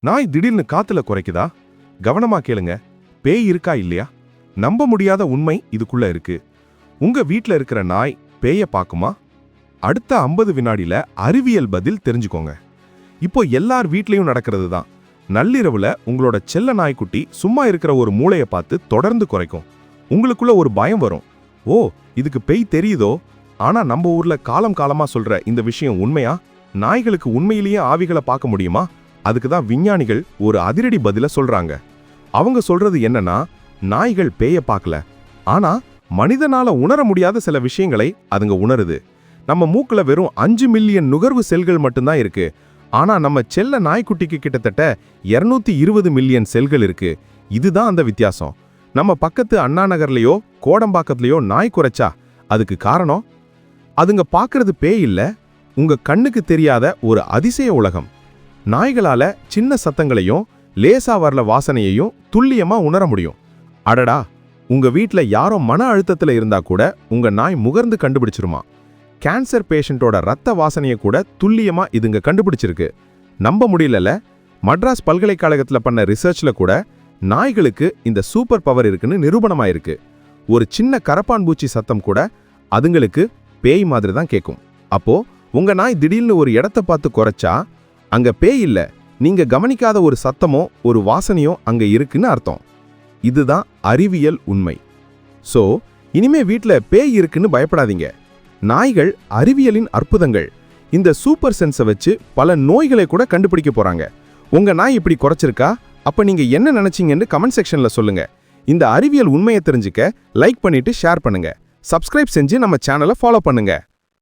நாய் திடீர்னு காத்துல குறைக்குதா? கவனமா கேளுங்க. பேய் இருக்கா இல்லையா? நம்ப முடியாத உண்மை இதுக்குள்ள இருக்கு. உங்க வீட்ல இருக்கிற நாய் பேய பாக்குமா? அடுத்த ஐம்பது வினாடியில அறிவியல் பதில் தெரிஞ்சுக்கோங்க. இப்போ எல்லார் வீட்லயும் நடக்கிறது தான். நள்ளிரவுல உங்களோட செல்ல நாய்க்குட்டி சும்மா இருக்கிற ஒரு மூளையை பார்த்து தொடர்ந்து குறைக்கும். உங்களுக்குள்ள ஒரு பயம் வரும். ஓ இதுக்கு பேய் தெரியுதோ? ஆனா நம்ம ஊர்ல காலம் காலமா சொல்ற இந்த விஷயம் உண்மையா? நாய்களுக்கு உண்மையிலேயே ஆவிகளை பார்க்க முடியுமா? அதுக்கு தான் விஞ்ஞானிகள் ஒரு அதிரடி பதில சொல்றாங்க. அவங்க சொல்றது என்னன்னா நாய்கள் பேய பார்க்கல. ஆனா மனிதனால உணர முடியாத சில விஷயங்களை அதுங்க உணருது. நம்ம மூக்குல வெறும் அஞ்சு மில்லியன் நுகர்வு செல்கள் மட்டும்தான் இருக்கு. ஆனா நம்ம செல்ல நாய்க்குட்டிக்கு கிட்டத்தட்ட 220 இருபது மில்லியன் செல்கள் இருக்கு. இதுதான் அந்த வித்தியாசம். நம்ம பக்கத்து அண்ணா நகர்லயோ கோடம்பாக்கத்துலயோ நாய் குறைச்சா அதுக்கு காரணம்? அதுங்க பார்க்கறது பேய் இல்லை உங்க கண்ணுக்கு தெரியாத ஒரு அதிசய உலகம். நாய்களால சின்ன சத்தங்களையும் லேசா வரல வாசனையையும் துல்லியமா உணர முடியும். அடடா உங்க வீட்ல யாரோ மன அழுத்தத்துல இருந்தா கூட உங்க நாய் முகர்ந்து கண்டுபிடிச்சிருமா. கேன்சர் பேஷண்டோட ரத்த வாசனையை கூட துல்லியமா இதுங்க கண்டுபிடிச்சிருக்கு. நம்ப முடியலல மட்ராஸ் பல்கலைக்கழகத்தில் பண்ண ரிசர்ச்சில் கூட நாய்களுக்கு இந்த சூப்பர் பவர் இருக்குன்னு நிரூபணமாயிருக்கு. ஒரு சின்ன கரப்பான் பூச்சி சத்தம் கூட அதுங்களுக்கு பேய் மாதிரி தான் கேட்கும் அப்போ உங்க நாய் திடீர்னு ஒரு இடத்த பார்த்து குறைச்சா அங்க பேய் இல்ல. நீங்க கவனிக்காத ஒரு சத்தமோ ஒரு வாசனையோ அங்க இருக்குன்னு அர்த்தம். இதுதான் அறிவியல் உண்மை. ஸோ இனிமே வீட்டில் பேய் இருக்குன்னு பயப்படாதீங்க. நாய்கள் அறிவியலின் அற்புதங்கள். இந்த சூப்பர் சென்ஸை வச்சு பல நோய்களை கூட கண்டுபிடிக்க போறாங்க. உங்க நாய் இப்படி குறைச்சிருக்கா? அப்ப நீங்க என்ன நினைச்சீங்கன்னு கமெண்ட் செக்ஷன்ல சொல்லுங்க. இந்த அறிவியல் உண்மையை தெரிஞ்சுக்க லைக் பண்ணிட்டு ஷேர் பண்ணுங்க. சப்ஸ்கிரைப் செஞ்சு நம்ம சேனலை ஃபாலோ பண்ணுங்க.